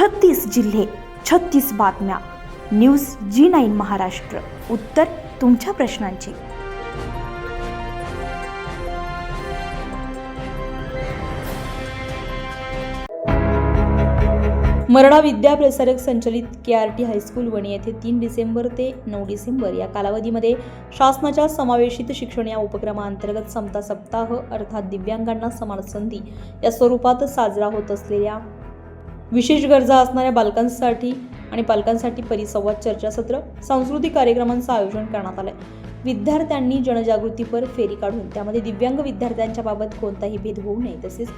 छत्तीस जिल्हे छत्तीस बातम्या. News G nine Maharashtra. उत्तर तुमच्या प्रश्नांची. मराठा विद्या प्रसारक संचलित K R T high school Wani येथे तीन डिसेंबर ते नऊ डिसेंबर या कालावधीमध्ये शासनाच्या समावेशित शिक्षण या उपक्रमाअंतर्गत समता सप्ताह अर्थात दिव्यांगांना समान संधी या स्वरूपात साजरा होत असलेल्या विशेष गरजा असणाऱ्या बालकांसाठी आणि पालकांसाठी परिसंवाद चर्चासत्र सांस्कृतिक कार्यक्रमांचं आयोजन करण्यात आलंय. विद्यार्थ्यांनी जनजागृतीपर फेरी काढून त्यामध्ये दिव्यांग विद्यार्थ्यांच्या बाबत कोणताही भेद होऊ नये तसेच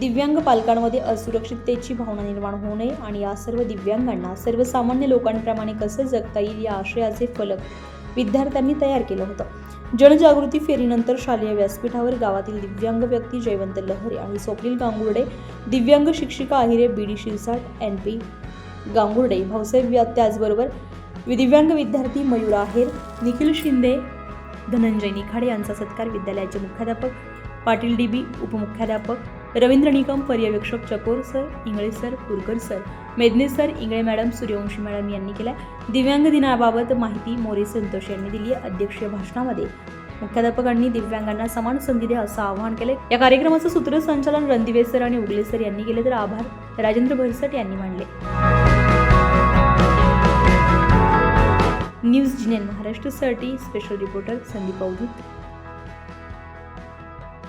दिव्यांग पालकांमध्ये असुरक्षिततेची भावना निर्माण होऊ नये आणि या सर्व दिव्यांगांना सर्वसामान्य लोकांप्रमाणे कसं जगता येईल या आशयाचे फलक विद्यार्थ्यांनी तयार केलं होतं. जनजागृती फेरीनंतर शालेय व्यासपीठावर गावातील दिव्यांग व्यक्ती जयवंत लहरे आणि स्वप्नील गांगुर्डे दिव्यांग शिक्षिका Ahire B D Shirsat N P Gangurde Bhausaheb त्याचबरोबर दिव्यांग विद्यार्थी मयूर आहेर निखिल शिंदे धनंजय निखाडे यांचा सत्कार विद्यालयाचे मुख्याध्यापक पाटील डी बी उपमुख्याध्यापक रवींद्र निकम पर्यवेक्षक Chakor sir Ingale sir Kurkar sir Medne sir Ingale madam Suryavanshi madam यांनी केल्या. दिव्यांग दिनाबाबत माहिती मोरे संतोष यांनी दिली अध्यक्षीय भाषणामध्ये. मुख्याध्यापकांनी दिव्यांगांना समान संधी द्या असं आवाहन केले या कार्यक्रमाचं सूत्रसंचालन रणदिवे सर आणि उगले सर यांनी केले तर आभार राजेंद्र भरसट यांनी मानले न्यूज जिनेन महाराष्ट्रसाठी स्पेशल रिपोर्टर संदीप अवधूत.